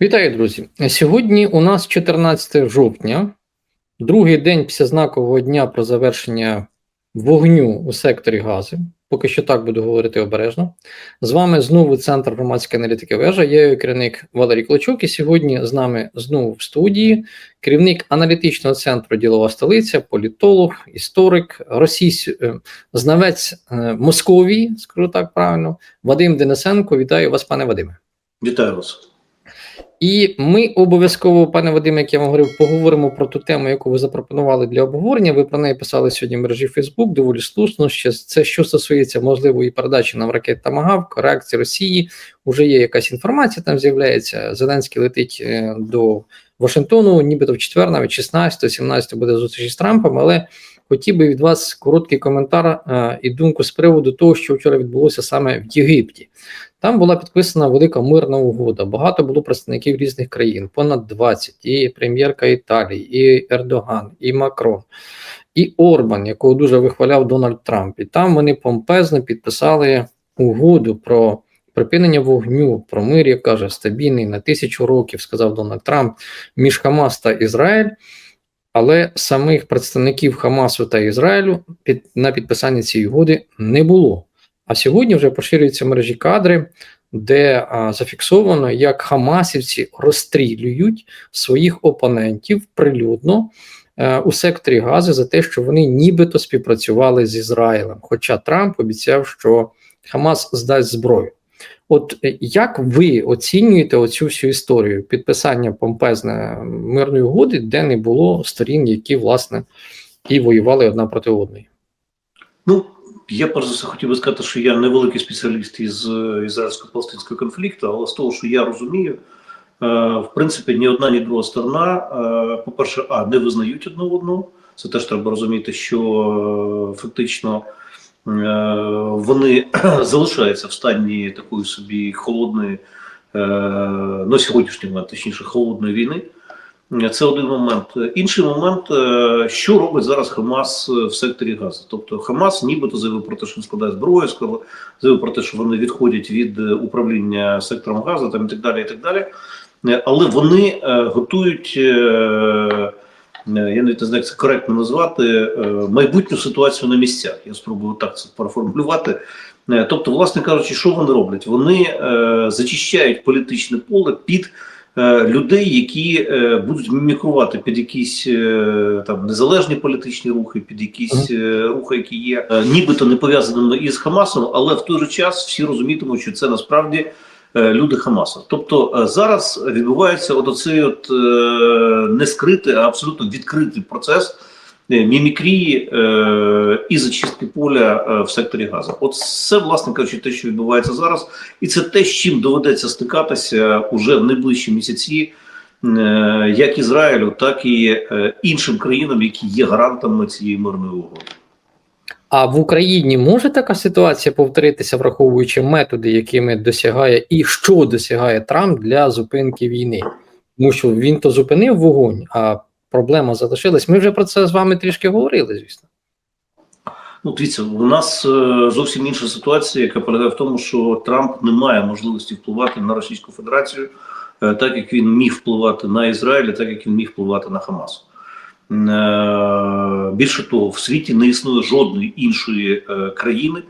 Вітаю, друзі! Сьогодні у нас 14 жовтня, другий день після знакового дня про завершення вогню у секторі газу. Поки що так буду говорити обережно. З вами знову Центр громадської аналітики вежа. Я його керівник Валерій Клочок. І сьогодні з нами знову в студії керівник аналітичного центру Ділова столиця, політолог, історик, російсь, е, знавець е, Московії, скажу так правильно, Вадим Денисенко. Вітаю вас, пане Вадиме. Вітаю вас. І ми обов'язково, пане Вадиме, як я вам говорив, поговоримо про ту тему, яку ви запропонували для обговорення. Ви про неї писали сьогодні в мережі Фейсбук, доволі слушно. Ще це що стосується можливої передачі нам ракет Тамагавк, реакції Росії. Уже є якась інформація, там з'являється. Зеленський летить е, до Вашингтону, нібито в четвер, навіть 16 17 буде зустріч з Трампом, але хотів би від вас короткий коментар е, і думку з приводу того, що вчора відбулося саме в Єгипті. Там була підписана велика мирна угода. Багато було представників різних країн, понад 20, і прем'єрка Італії, і Ердоган, і Макрон, і Орбан, якого дуже вихваляв Дональд Трамп. І там вони помпезно підписали угоду про припинення вогню, про мир, як каже, стабільний на тисячу років, сказав Дональд Трамп, між Хамас та Ізраїль. Але самих представників Хамасу та Ізраїлю під на підписання цієї угоди не було. А сьогодні вже поширюються мережі кадри, де а, зафіксовано, як Хамасівці розстрілюють своїх опонентів прилюдно а, у секторі Гази за те, що вони нібито співпрацювали з Ізраїлем. Хоча Трамп обіцяв, що Хамас здасть зброю. От е, як ви оцінюєте оцю всю історію підписання помпезне мирної угоди, де не було сторін, які власне і воювали одна проти одної? Ну я перш за все хотів би сказати, що я не великий спеціаліст із ізраїльсько-палестинського конфлікту, але з того, що я розумію, е, в принципі, ні одна, ні друга сторона, е, по-перше, а не визнають одну одну. Це теж треба розуміти, що е, фактично вони залишаються в стані такої собі холодної, на сьогоднішній момент, точніше, холодної війни. Це один момент. Інший момент, е, що робить зараз Хамас в секторі Газу. Тобто Хамас, нібито заявив про те, що він складає зброю, заявив про те, що вони відходять від управління сектором газу, там і так далі. і так далі. Е, але вони е, готують, я навіть не знаю, як це коректно назвати, майбутню ситуацію на місцях. Я спробую так це переформулювати. Тобто, власне кажучи, що вони роблять? Вони зачищають політичне поле під. Е, людей, які е, будуть мімікрувати під якісь е, там незалежні політичні рухи, під якісь рухи, які є нібито не пов'язаними із Хамасом, але в той же час всі розумітимуть, що це насправді. Люди Хамаса, тобто зараз відбувається от оцей от не скритий, а абсолютно відкритий процес мімікрії е, і зачистки поля е, в секторі газу. От це, власне кажучи, те, що відбувається зараз, і це те, з чим доведеться стикатися уже в найближчі місяці, е, як Ізраїлю, так і е, іншим країнам, які є гарантами цієї мирної угоди. А в Україні може така ситуація повторитися, враховуючи методи, якими досягає і що досягає Трамп для зупинки війни, тому що він то зупинив вогонь, а проблема залишилась. Ми вже про це з вами трішки говорили, звісно. Ну, дивіться, у нас е, зовсім інша ситуація, яка полягає в тому, що Трамп не має можливості впливати на Російську Федерацію, е, так як він міг впливати на Ізраїль, так як він міг впливати на Хамас. Е, більше того, в світі не існує жодної іншої країни,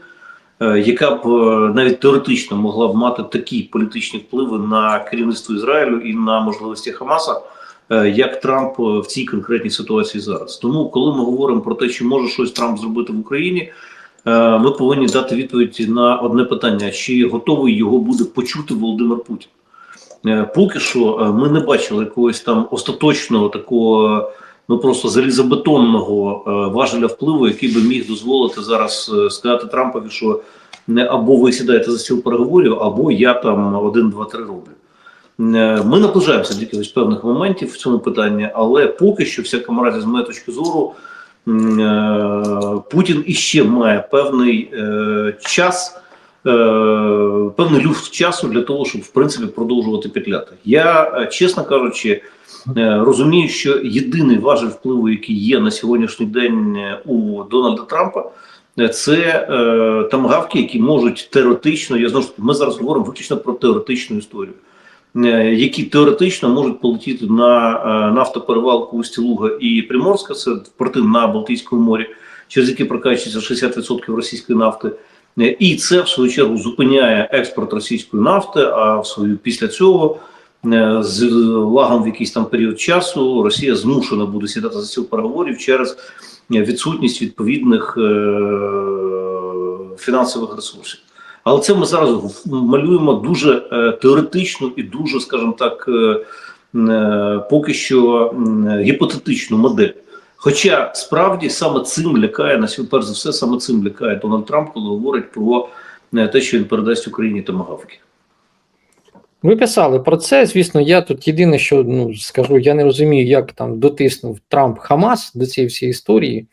яка б навіть теоретично могла б мати такі політичні впливи на керівництво Ізраїлю і на можливості Хамаса. Е, як Трамп е, в цій конкретній ситуації зараз. Тому, коли ми говоримо про те, чи може щось Трамп зробити в Україні, е, ми повинні дати відповідь на одне питання: чи готовий його буде почути Володимир Путін? Поки що ми не бачили якогось там остаточного такого. Ну просто залізобетонного важеля впливу, який би міг дозволити зараз сказати Трампові, що не або ви сідаєте за стіл переговорів, або я там один, два, три роблю. Е, ми наближаємося до якихось певних моментів в цьому питанні, але поки що, всякому разі, з моєї точки зору, е, Путін іще має певний е, час, певний люфт часу для того, щоб в принципі продовжувати петляти. Я, чесно кажучи, розумію, що єдиний важель впливу, який є на сьогоднішній день у Дональда Трампа. Це е, тамгавки, які можуть теоретично, я знову ж таки, ми зараз говоримо виключно про теоретичну історію. Е, які теоретично можуть полетіти на е, нафтоперевалку Устілуга і Приморська, це порти на Балтійському морі, через які прокачується 60% російської нафти. Е, І це в свою чергу зупиняє експорт російської нафти. А в свою після цього з лагом в якийсь там період часу Росія змушена буде сідати за стіл переговорів через відсутність відповідних фінансових ресурсів. Але це ми зараз малюємо дуже е, теоретичну і дуже, скажімо так, е, е, поки що гіпотетичну модель. Хоча справді саме цим лякає на перш за все, саме цим лякає Дональд Трамп, коли говорить про те, що він передасть Україні томагавки. Ви писали про це. Звісно, я тут єдине, що ну скажу, я не розумію, як там дотиснув Трамп Хамас до цієї всієї історії.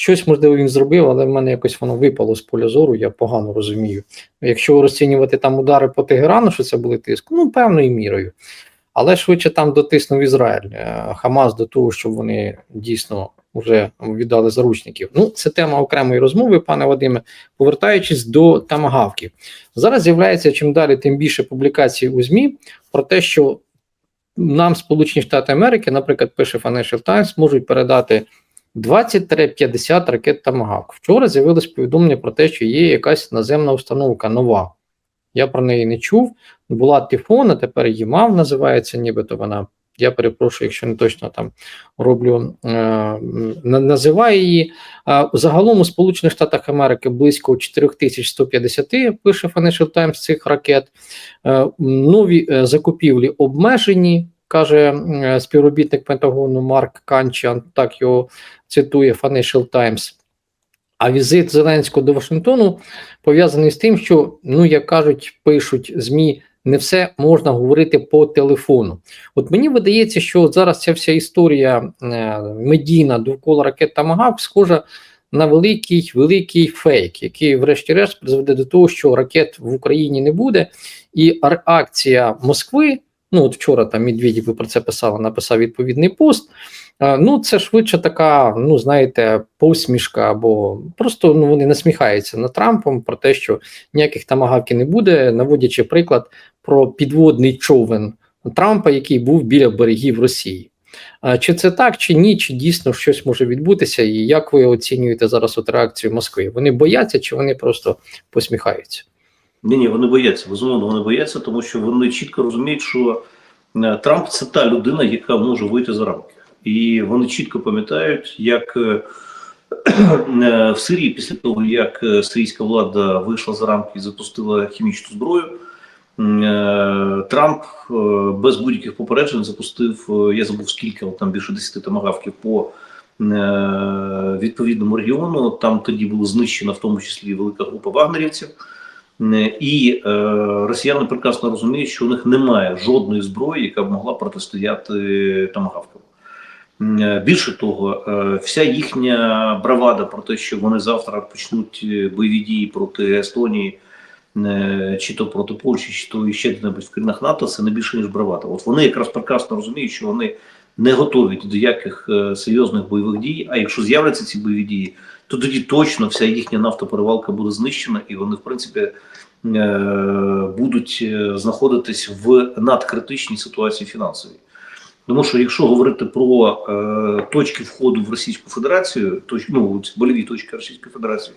Щось можливо він зробив, але в мене якось воно випало з поля зору. Я погано розумію. Якщо розцінювати там удари по Тегерану, що це були тиск, ну певною мірою. Але швидше там дотиснув Ізраїль е, Хамас до того, щоб вони дійсно вже віддали заручників. Ну, це тема окремої розмови, пане Вадиме. Повертаючись до тамагавків, зараз з'являється чим далі, тим більше публікацій у ЗМІ про те, що нам Сполучені Штати Америки, наприклад, пише Financial Times, можуть передати 20-50 ракет Тамагавк. Вчора з'явилось повідомлення про те, що є якась наземна установка нова. Я про неї не чув. Була Тифон, а тепер ЄМАВ називається, нібито вона. Я перепрошую, якщо не точно там роблю, е, називаю її. А загалом у Сполучених Штатах Америки близько 4150, пише Financial Times, цих ракет. Е, Нові е, закупівлі обмежені, каже е, співробітник Пентагону Марк Канчан, так його цитує Financial Times. А візит Зеленського до Вашингтону пов'язаний з тим, що, ну як кажуть, пишуть ЗМІ, не все можна говорити по телефону. От мені видається, що зараз ця вся історія е, медійна довкола ракет Тамагавк схожа на великий великий фейк, який, врешті-решт, призведе до того, що ракет в Україні не буде, і реакція Москви. Ну, от вчора там Медведєв ви про це писали, написав відповідний пост. Ну, це швидше така, ну знаєте, посмішка, або просто ну вони насміхаються над Трампом про те, що ніяких тамагавки не буде, наводячи приклад про підводний човен Трампа, який був біля берегів Росії. Чи це так, чи ні, чи дійсно щось може відбутися, і як ви оцінюєте зараз от реакцію Москви? Вони бояться, чи вони просто посміхаються? Ні, ні, вони бояться. Безумовно, вони бояться, тому що вони чітко розуміють, що е, Трамп це та людина, яка може вийти за рамки. І вони чітко пам'ятають, як е, е, в Сирії, після того, як сирійська влада вийшла за рамки і запустила хімічну зброю, Трамп без будь-яких попереджень запустив, я забув скільки, там більше 10 томагавків по відповідному регіону. Там тоді була знищена в тому числі велика група вагнерівців. Е, І е, росіяни прекрасно розуміють, що у них немає жодної зброї, яка б могла протистояти томагавкам. Е, Більше того, е, вся їхня бравада про те, що вони завтра почнуть бойові дії проти Естонії, чи то проти Польщі, чи то ще де-небудь в країнах НАТО, це не більше ніж бравада. От вони якраз прекрасно розуміють, що вони не готові до яких серйозних бойових дій. А якщо з'являться ці бойові дії, то тоді точно вся їхня нафтоперевалка буде знищена, і вони, в принципі, е, будуть е, знаходитись в надкритичній ситуації фінансовій. Тому що якщо говорити про е, точки входу в Російську Федерацію, точ, ну, ці точки Російської Федерації,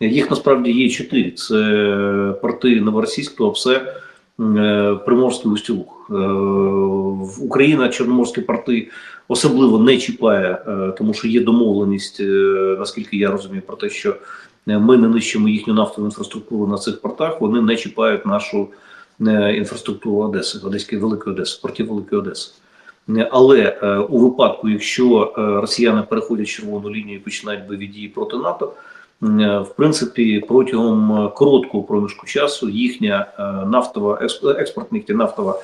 їх насправді є чотири: це порти Новоросійськ, Туапсе, е, Приморський Устілуг. Е, Україна Чорноморські порти особливо не чіпає, е, тому що є домовленість, е, наскільки я розумію, про те, що е, ми не нищимо їхню нафтову інфраструктуру на цих портах, вони не чіпають нашу інфраструктуру Одеси, Одеської Великої Одеси, портів Великої Одеси. Але у випадку, якщо росіяни переходять червону лінію і починають бойові дії проти НАТО, в принципі, протягом е, короткого проміжку часу їхня е, нафтова експ- експортна їхня нафтова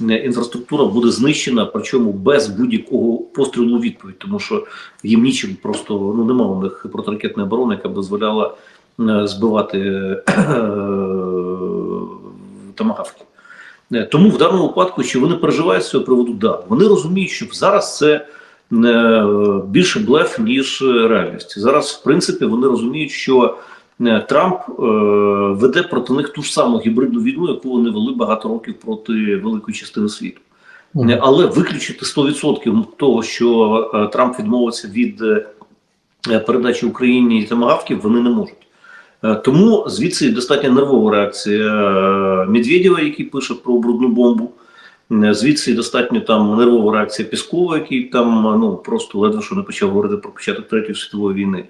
е, інфраструктура буде знищена, причому без будь-якого пострілу відповідь, тому що їм нічим просто ну немає у них протиракетної оборони, яка б дозволяла е, збивати е, томагавки. Е, Тому в даному випадку, що вони переживають з цього приводу, да, вони розуміють, що зараз це е, більше блеф, ніж реальність. Зараз, в принципі, вони розуміють, що е, Трамп е, веде проти них ту ж саму гібридну війну, яку вони вели багато років проти великої частини світу. Е, Але виключити 100% того, що Трамп відмовиться від передачі Україні тамагавків, вони не можуть. Тому звідси достатньо нервова реакція Медведєва, який пише про брудну бомбу. Е, Звідси достатньо там нервова реакція Піскова, який там е, ну просто ледве що не почав говорити про початок третьої світової війни.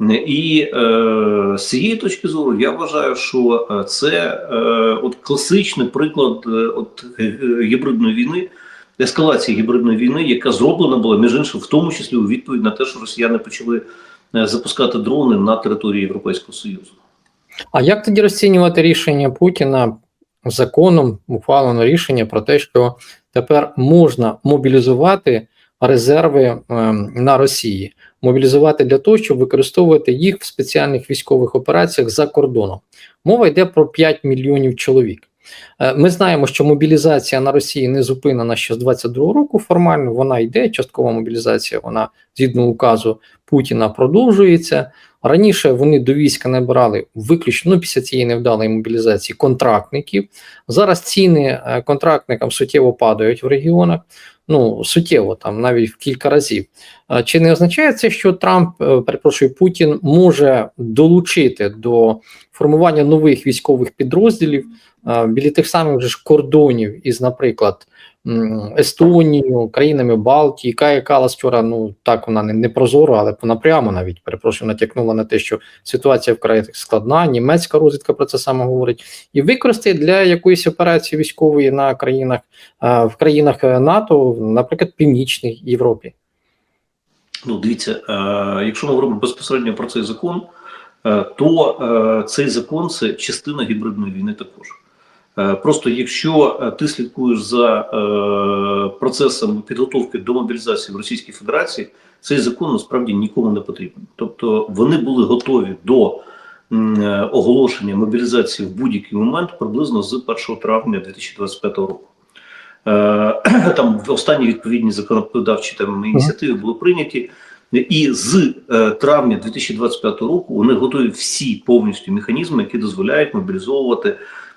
Е, І е, з цієї точки зору я вважаю, що це е, от класичний приклад е, от гібридної війни, ескалації гібридної війни, яка зроблена була між іншим, в тому числі у відповідь на те, що росіяни почали запускати дрони на території Європейського Союзу. А як тоді розцінювати рішення Путіна законом ухвалено рішення про те, що тепер можна мобілізувати резерви ем, на Росії, мобілізувати для того, щоб використовувати їх в спеціальних військових операціях за кордоном? Мова йде про 5 мільйонів чоловік. Е, Ми знаємо, що мобілізація на Росії не зупинена ще з 22 року. Формально вона йде. Часткова мобілізація, вона згідно указу Путіна продовжується. Раніше вони до війська набирали виключно ну, після цієї невдалої мобілізації контрактників. Зараз ціни е, контрактникам суттєво падають в регіонах. Ну суттєво там навіть в кілька разів. Чи не означає це, що Трамп, е, перепрошую, Путін може долучити до формування нових військових підрозділів біля тих самих же ж кордонів із, наприклад, м, Естонією, країнами Балтії, Кая Калас вчора, ну так вона не, не прозоро, але вона прямо навіть перепрошую, натякнула на те, що ситуація вкрай складна. Німецька розвідка про це саме говорить, і використає для якоїсь операції військової на країнах е, в країнах е, НАТО, наприклад, Північній Європі. Ну, дивіться, е, якщо ми говоримо безпосередньо про цей закон, то цей закон це частина гібридної війни також. Е, просто якщо е, ти слідкуєш за е, процесом підготовки до мобілізації в Російській Федерації, цей закон насправді нікому не потрібен. Тобто вони були готові до оголошення мобілізації в будь-який момент приблизно з 1 травня 2025 року. Там останні відповідні законодавчі там ініціативи були прийняті, і з травня 2025 року вони готові всі повністю механізми, які дозволяють мобілізовувати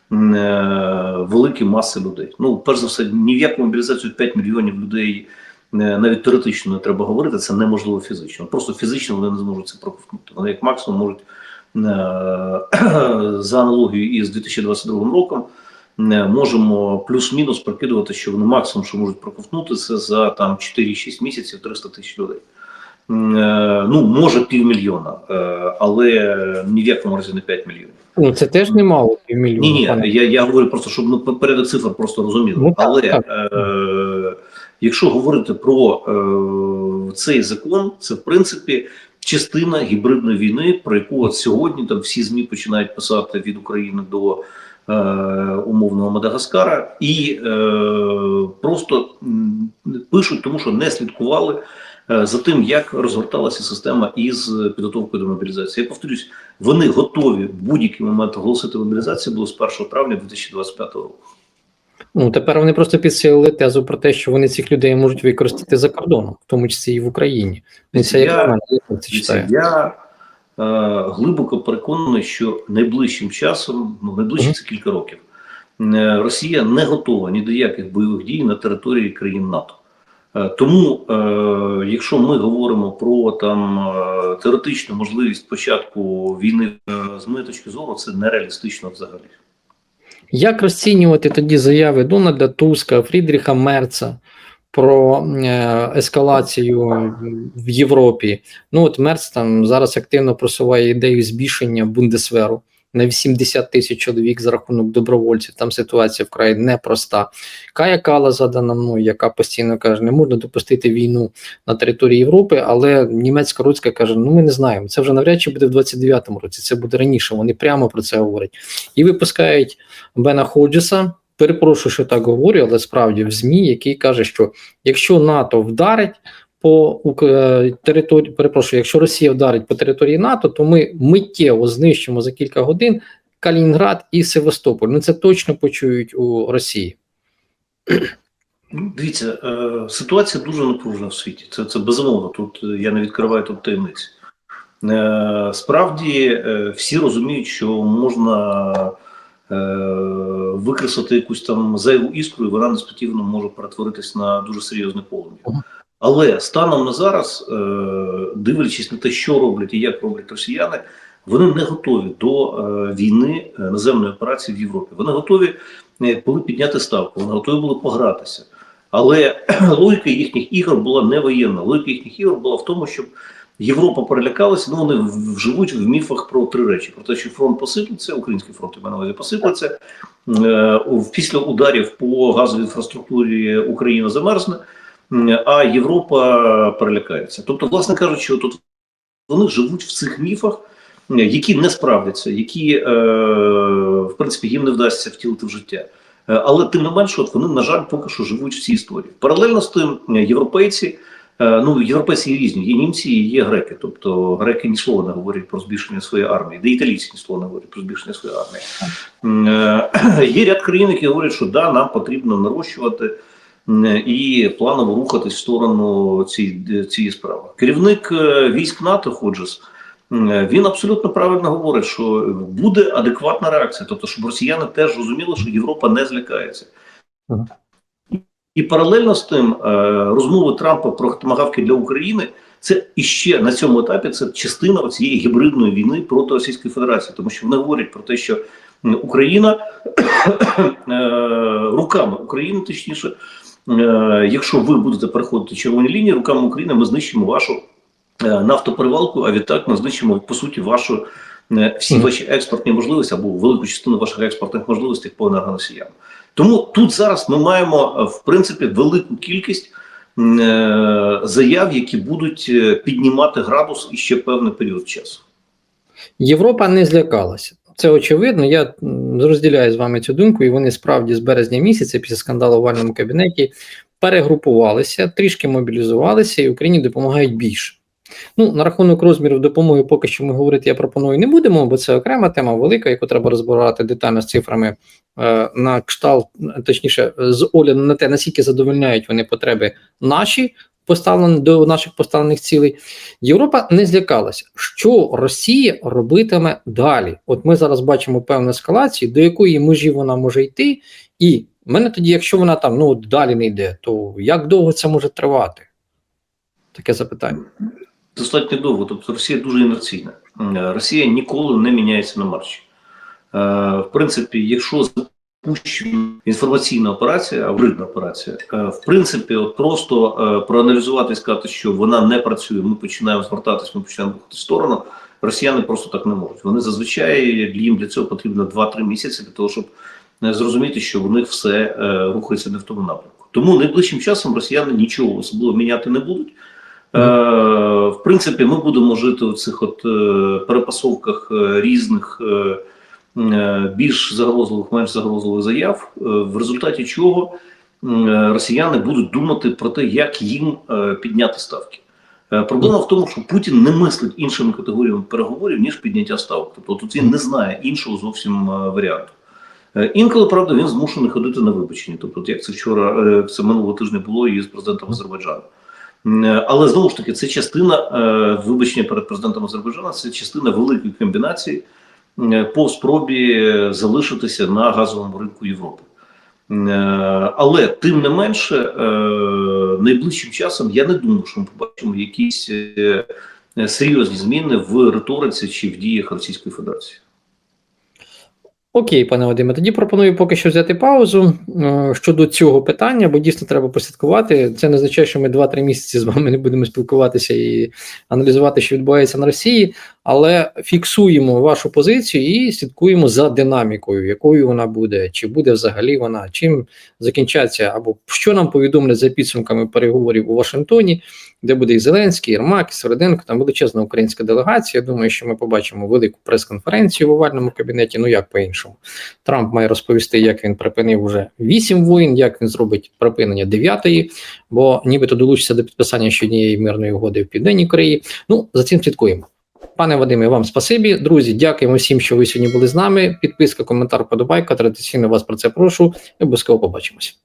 великі маси людей. Ну, перш за все, ні в яку мобілізацію 5 мільйонів людей е, навіть теоретично не треба говорити, це неможливо фізично. Просто фізично вони не зможуть це проковтнути. Вони як максимум можуть е, за аналогією із 2022 роком. Можемо плюс-мінус прикидувати, що вони максимум, що можуть проковтнути, це за там 4-6 місяців 300 тисяч людей. Е, Ну, може півмільйона, е, але ні в якому разі не 5 мільйонів. Ну це теж немало півмільйона. Ні, ні, я, я говорю просто, щоб ну, порядок цифр просто розуміли. Ну, так, Але так. Е, якщо говорити про е, цей закон, це в принципі частина гібридної війни, про яку от сьогодні там всі змі починають писати від України до е, умовного Мадагаскара, і е, просто пишуть, тому що не слідкували. Е, За тим, як розгорталася система із підготовкою до мобілізації, я повторюсь, вони готові в будь-який момент оголосити мобілізацію було з 1 травня 2025 року. Ну тепер вони просто підсилили тезу про те, що вони цих людей можуть використати за кордоном, в тому числі і в Україні. Це як мене, це читаю. Я е, глибоко переконаний, що найближчим часом, ну найближче Мгм. це кілька років, е, Росія не готова ні до яких бойових дій на території країн НАТО. Е, Тому, е, якщо ми говоримо про там е, теоретичну можливість початку війни з моєї точки зору, це нереалістично взагалі. Як розцінювати тоді заяви Дональда Туска, Фрідріха Мерца про ескалацію в Європі? Ну от Мерц там зараз активно просуває ідею збільшення Бундесверу на 80 тисяч чоловік за рахунок добровольців. Там ситуація вкрай непроста. Кая Кала задана мною, яка постійно каже, не можна допустити війну на території Європи, але німецька руцька каже: ну ми не знаємо. Це вже навряд чи буде в 29-му році. Це буде раніше. Вони прямо про це говорять і випускають Бена Ходжеса. Перепрошую, що так говорю, але справді в ЗМІ, який каже, що якщо НАТО вдарить по е, території, перепрошую, якщо Росія вдарить по території НАТО, то ми миттєво знищимо за кілька годин Калінінград і Севастополь. Ну це точно почують у Росії. Ну, Дивіться, е, ситуація дуже напружена в світі. Це, це безумовно. Тут е, я не відкриваю тут таємниць. Справді всі розуміють, що можна викреслити якусь там зайву іскру, і вона несподівано може перетворитись на дуже серйозне полум'я. Але станом на зараз, е, дивлячись на те, що роблять і як роблять росіяни, вони не готові до е, війни е, наземної операції в Європі. Вони готові були підняти ставку, вони готові були погратися. Але логіка їхніх ігор була не воєнна. Логіка їхніх ігор була в тому, щоб Європа перелякалася. Ну вони живуть в міфах про три речі: про те, що фронт посиплеться, український фронт на увазі посиплеться. Після ударів по газовій інфраструктурі Україна замерзне, а Європа перелякається. Тобто, власне кажучи, тут вони живуть в цих міфах, які не справдяться, які е, в принципі їм не вдасться втілити в життя. Е, Але тим не менше, от вони, на жаль, поки що живуть в цій історії. Паралельно з тим, європейці, е, ну європейці є різні, є німці, і є греки. Тобто греки ні слова не говорять про збільшення своєї армії, де італійці ні слова не говорять про збільшення своєї армії. Е, Є ряд країн, які говорять, що да, нам потрібно нарощувати і планово рухатись в сторону цієї, цієї справи. Керівник е, військ НАТО Ходжес. Він абсолютно правильно говорить, що буде адекватна реакція, тобто, щоб росіяни теж розуміли, що Європа не злякається. І паралельно з тим, е, розмови Трампа про томагавки для України це іще на цьому етапі це частина цієї гібридної війни проти Російської Федерації, тому що вони говорять про те, що Україна е, руками України, точніше, е, якщо ви будете переходити червоні лінії, руками України ми знищимо вашу е, нафтоперевалку, а відтак ми знищимо по суті вашу е, всі ваші експортні можливості або велику частину ваших експортних можливостей по енергоносіям. Тому тут зараз ми маємо е, в принципі велику кількість е, заяв, які будуть е, піднімати градус іще певний період часу. Європа не злякалася. Це очевидно. Я розділяю з вами цю думку, і вони справді з березня місяця, після скандалу в вальному кабінеті, перегрупувалися, трішки мобілізувалися, і Україні допомагають більше. Ну, на рахунок розмірів допомоги поки що ми говорити, я пропоную, не будемо, бо це окрема тема велика, яку треба розбирати детально з цифрами е, на кшталт, точніше, з огляду на те, наскільки задовольняють вони потреби наші, поставлені до наших поставлених цілей. Європа не злякалася, що Росія робитиме далі. От ми зараз бачимо певну ескалацію, до якої межі вона може йти, і в мене тоді, якщо вона там ну далі не йде, то як довго це може тривати? Таке запитання. Достатньо довго. Тобто Росія дуже інерційна. Росія ніколи не міняється на марші. Е, в принципі, якщо інформаційна операція, гібридна операція, е, в принципі, от просто е, проаналізувати і сказати, що вона не працює, ми починаємо звертатись, ми починаємо рухати сторону. Росіяни просто так не можуть. Вони зазвичай їм для цього потрібно 2-3 місяці для того, щоб е, зрозуміти, що в них все рухається не в тому напрямку. Тому найближчим часом росіяни нічого особливо міняти не будуть. В принципі, ми будемо жити в цих от перепасовках різних більш загрозливих, менш загрозливих заяв, е, в результаті чого е, росіяни будуть думати про те, як їм е, підняти ставки. Е, Проблема в тому, що Путін не мислить іншими категоріями переговорів, ніж підняття ставок. Тобто тут він не знає іншого зовсім е, варіанту. Е, Інколи, правда, він змушений ходити на вибачення. Тобто, як це вчора, е, це минулого тижня було і з президентом Азербайджану. Е, Але знову ж таки, це частина е, вибачення перед президентом Азербайджану, це частина великої комбінації е, по спробі е, залишитися на газовому ринку Європи. Е, Але тим не менше, е, найближчим часом я не думаю, що ми побачимо якісь е, е, серйозні зміни в риториці чи в діях Російської Федерації. Окей, пане Вадиме, тоді пропоную поки що взяти паузу е, щодо цього питання, бо дійсно треба послідкувати. Це не означає, що ми 2-3 місяці з вами не будемо спілкуватися і аналізувати, що відбувається на Росії, але фіксуємо вашу позицію і слідкуємо за динамікою, якою вона буде, чи буде взагалі вона, чим закінчаться, або що нам повідомлять за підсумками переговорів у Вашингтоні, де буде і Зеленський, і Єрмак, і Середенко, там величезна українська делегація. Я думаю, що ми побачимо велику прес-конференцію в овальному кабінеті. Ну як по-іншому, Трамп має розповісти, як він припинив уже вісім воїн, як він зробить припинення дев'ятої, бо нібито долучиться до підписання ще мирної угоди в Південній Кореї. Ну за цим слідкуємо. Пане Вадиме, вам спасибі. Друзі, дякуємо всім, що ви сьогодні були з нами. Підписка, коментар, подобайка. Традиційно вас про це прошу. Обов'язково побачимось.